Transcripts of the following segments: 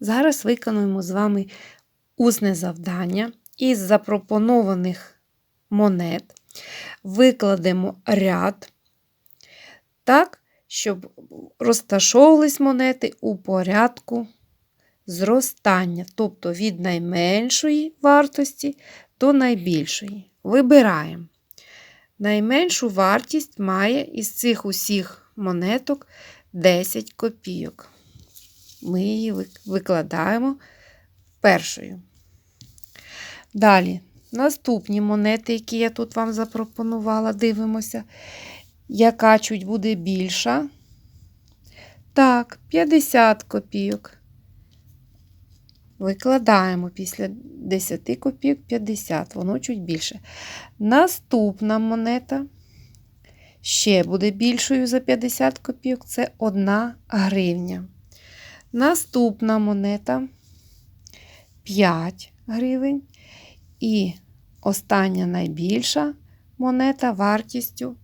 Зараз виконуємо з вами усне завдання із запропонованих монет. Викладемо ряд так, щоб розташовувались монети у порядку зростання, тобто від найменшої вартості до найбільшої. Вибираємо. Найменшу вартість має із цих усіх монеток 10 копійок. Ми її викладаємо першою. Далі, наступні монети, які я тут вам запропонувала, дивимося, яка чуть буде більша. Так, 50 копійок. Викладаємо після 10 копійок 50, воно чуть більше. Наступна монета ще буде більшою за 50 копійок це 1 гривня. Наступна монета 5 гривень. І остання найбільша монета вартістю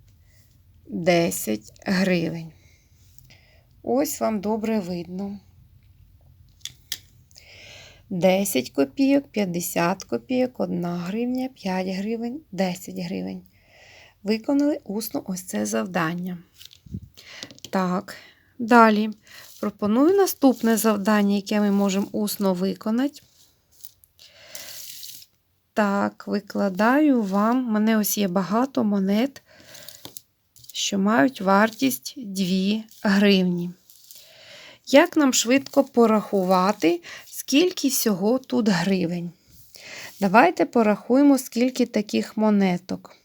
10 гривень. Ось вам добре видно. 10 копійок, 50 копійок, 1 гривня, 5 гривень, 10 гривень. Виконали усно ось це завдання. Так, далі пропоную наступне завдання, яке ми можемо усно виконати. Так, викладаю вам. У мене ось є багато монет, що мають вартість 2 гривні. Як нам швидко порахувати, скільки всього тут гривень? Давайте порахуємо, скільки таких монеток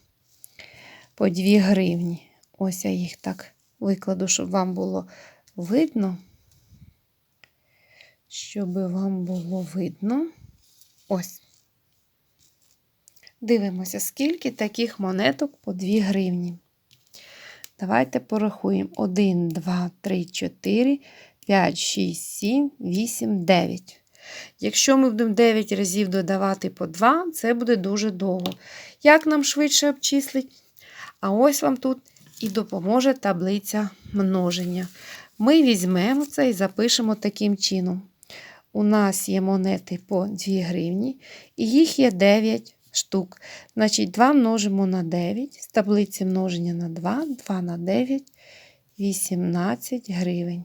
по 2 гривні. Ось я їх так викладу, щоб вам було видно. Щоб вам було видно. Ось. Дивимося, скільки таких монеток по 2 гривні. Давайте порахуємо. 1, 2, 3, 4, 5, 6, 7, 8, 9. Якщо ми будемо 9 разів додавати по 2, це буде дуже довго. Як нам швидше обчислить? А ось вам тут і допоможе таблиця множення. Ми візьмемо це і запишемо таким чином. У нас є монети по 2 гривні, і їх є 9 штук. Значить, 2 множимо на 9, з таблиці множення на 2, 2 на 9, 18 гривень.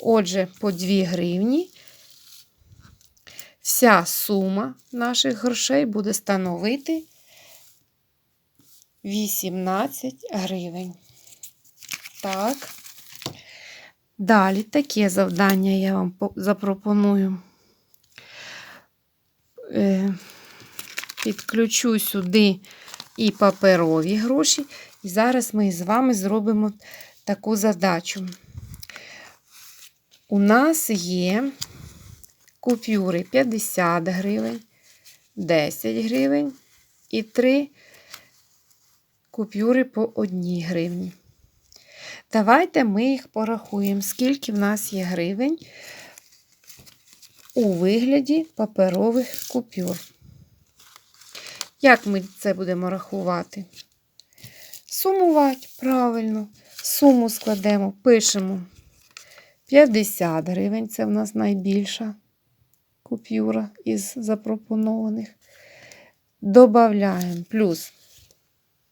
Отже, по 2 гривні вся сума наших грошей буде становити 18 гривень. Так. Далі таке завдання я вам запропоную. Е, підключу сюди і паперові гроші. І зараз ми з вами зробимо таку задачу. У нас є купюри 50 гривень, 10 гривень і 3 купюри по 1 гривні. Давайте ми їх порахуємо, скільки в нас є гривень у вигляді паперових купюр. Як ми це будемо рахувати? Сумувати правильно. Суму складемо, пишемо 50 гривень, це в нас найбільша купюра із запропонованих. Добавляємо плюс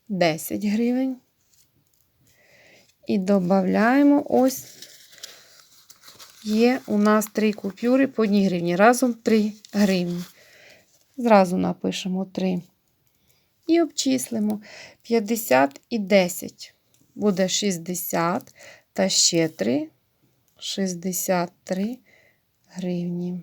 10 гривень. І додаємо ось є у нас 3 купюри по 1 гривні. Разом 3 гривні. Зразу напишемо 3. І обчислимо 50 і 10. Буде 60 та ще 3, 63 гривні.